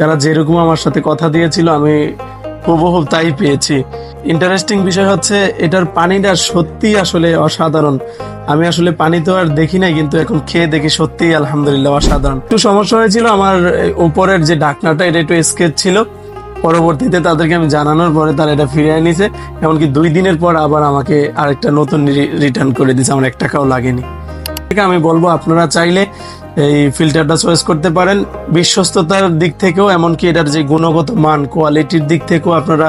তারা যেরকম আমার সাথে কথা দিয়েছিল, আমি হুবহু তাই পেয়েছি। ইন্টারেস্টিং বিষয় হচ্ছে, এটার পানিটা সত্যি আসলে অসাধারণ। আমি আসলে পানি তো আর দেখি নাই, কিন্তু এখন খেয়ে দেখি সত্যি আলহামদুলিল্লাহ অসাধারণ। একটু সমস্যা হয়েছিল, আমার উপরের যে ডাকনাটা, এটা একটু স্কেচ ছিল। পরবর্তীতে তাদেরকে আমি জানানোর পরে তারা এটা ফিরিয়ে নিছে এমনকি দুই দিনের পর আবার আমাকে আরেকটা নতুন রিটার্ন করে দিয়েছে, আমার এক টাকাও লাগেনি। আমি বলব, আপনারা চাইলে এই ফিল্টারটা চয়েস করতে পারেন। বিশ্বস্ততার দিক থেকেও, এমনকি এটার যে গুণগত মান কোয়ালিটির দিক থেকেও আপনারা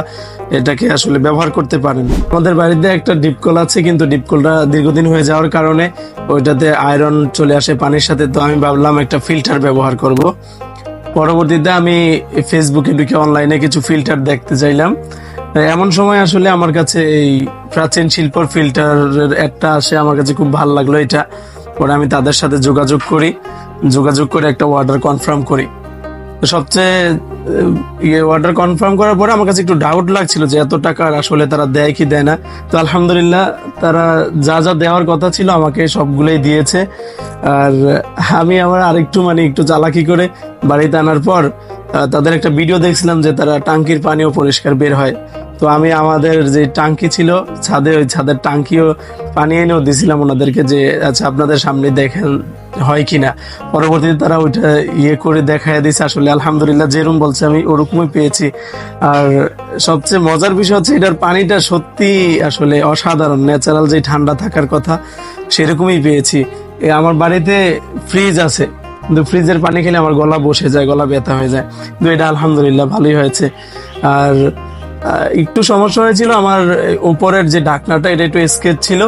এটাকে আসলে ব্যবহার করতে পারেন। আমাদের বাড়িতে একটা ডিপকল আছে, কিন্তু ডিপকলটা দীর্ঘদিন হয়ে যাওয়ার কারণে ওইটাতে আয়রন চলে আসে পানির সাথে। তো আমি ভাবলাম একটা ফিল্টার ব্যবহার করব। পরবর্তীতে আমি ফেসবুকে ঢুকে অনলাইনে কিছু ফিল্টার দেখতে চাইলাম। এমন সময় আসলে আমার কাছে এই প্রাচীন শিল্পর ফিল্টারের একটা আসে, আমার কাছে খুব ভালো লাগল এটা। পরে আমি তাদের সাথে যোগাযোগ করি, যোগাযোগ করে একটা অর্ডার কনফার্ম করি। সবচেয়ে ইয়ে অর্ডার কনফার্ম করার পরে আমার কাছে একটু ডাউট লাগছিল যে এত টাকার আসলে তারা দেয় কি দেয় না। তো আলহামদুলিল্লাহ তারা যা যা দেওয়ার কথা ছিল আমাকে সবগুলোই দিয়েছে। আর আমি আমার আরেকটু মানে একটু চালাকি করে বাড়িতে আনার পর তাদের একটা ভিডিও দেখছিলাম যে তারা টাঙ্কির পানিও পরিষ্কার বের হয়। তো আমি আমাদের যে টাঙ্কি ছিল, ছাদে ওই ছাদের টাঙ্কিও পানি এনেও দিছিলাম ওনাদেরকে যে আচ্ছা আপনাদের সামনে দেখেন হয় কিনা? পরবর্তীতে তারা ওইটা ইয়ে করে দেখায় দিছে। আসলে আলহামদুলিল্লাহ যেরকম বলছে, আমি ওরকমই পেয়েছি। আর সবচেয়ে মজার বিষয় হচ্ছে এটার পানিটা সত্যি আসলে অসাধারণ। ন্যাচারাল যে ঠান্ডা থাকার কথা, সেরকমই পেয়েছি। আমার বাড়িতে ফ্রিজ আছে। কিন্তু ফ্রিজের পানি খেলে আমার গলা বসে যায়, গলা ব্যথা হয়ে যায়। কিন্তু এটা আলহামদুলিল্লাহ ভালোই হয়েছে। আর একটু সমস্যা হয়েছিল আমার উপরের যে ডাকনাটা, এটা একটু স্কেচ ছিল।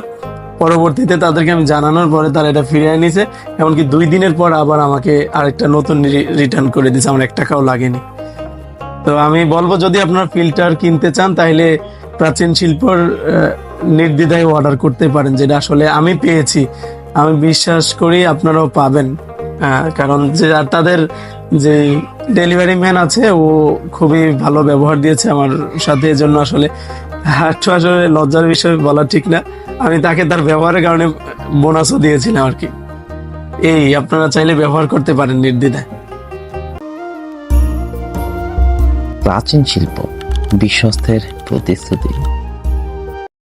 পরবর্তীতে তাদেরকে আমি জানানোর পরে তারা এটা ফিরিয়ে নিছে এমনকি দুই দিনের পর আবার আমাকে আরেকটা নতুন রিটার্ন করে দিয়েছে। আমার এক টাকাও লাগেনি। তো আমি বলব, যদি আপনারা ফিল্টার কিনতে চান, তাহলে প্রাচীন শিল্পর নির্দ্বিধায় অর্ডার করতে পারেন, যেটা আসলে আমি পেয়েছি। আমি বিশ্বাস করি আপনারাও পাবেন। কারণ যে আর তাদের যে ডেলিভারি ম্যান আছে, ও খুবই ভালো ব্যবহার দিয়েছে আমার সাথে, এজন্য আসলে একটু আসলে লজ্জার বিষয় বলা ঠিক না। আমি তাকে তার ব্যবহারের কারণে বোনাসও দিয়েছিলাম আর কি। এই আপনারা চাইলে ব্যবহার করতে পারেন নির্দ্বিধায়। প্রাচীন শিল্প, বিশ্বস্তের প্রতিশ্রুতি।